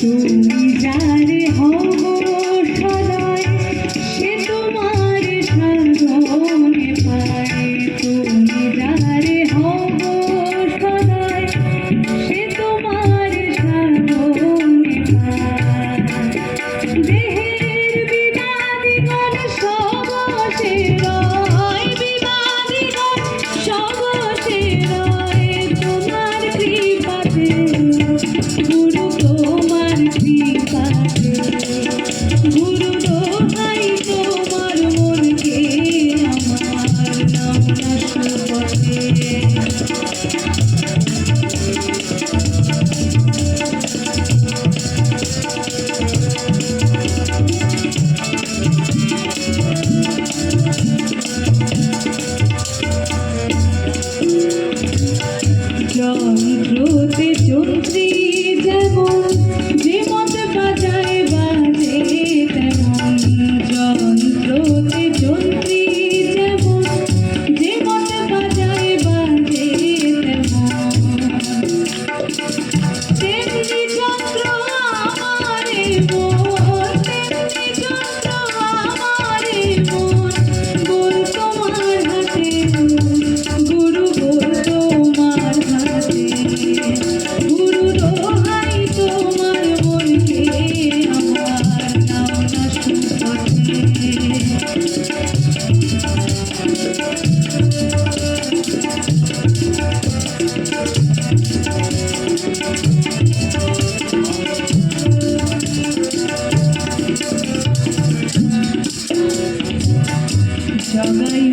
তুমি যার হব সদায় সে তোমার সাধনে পায়। তুমি যার হব সদায় সে তোমার সাধনে পায়। 小哥一。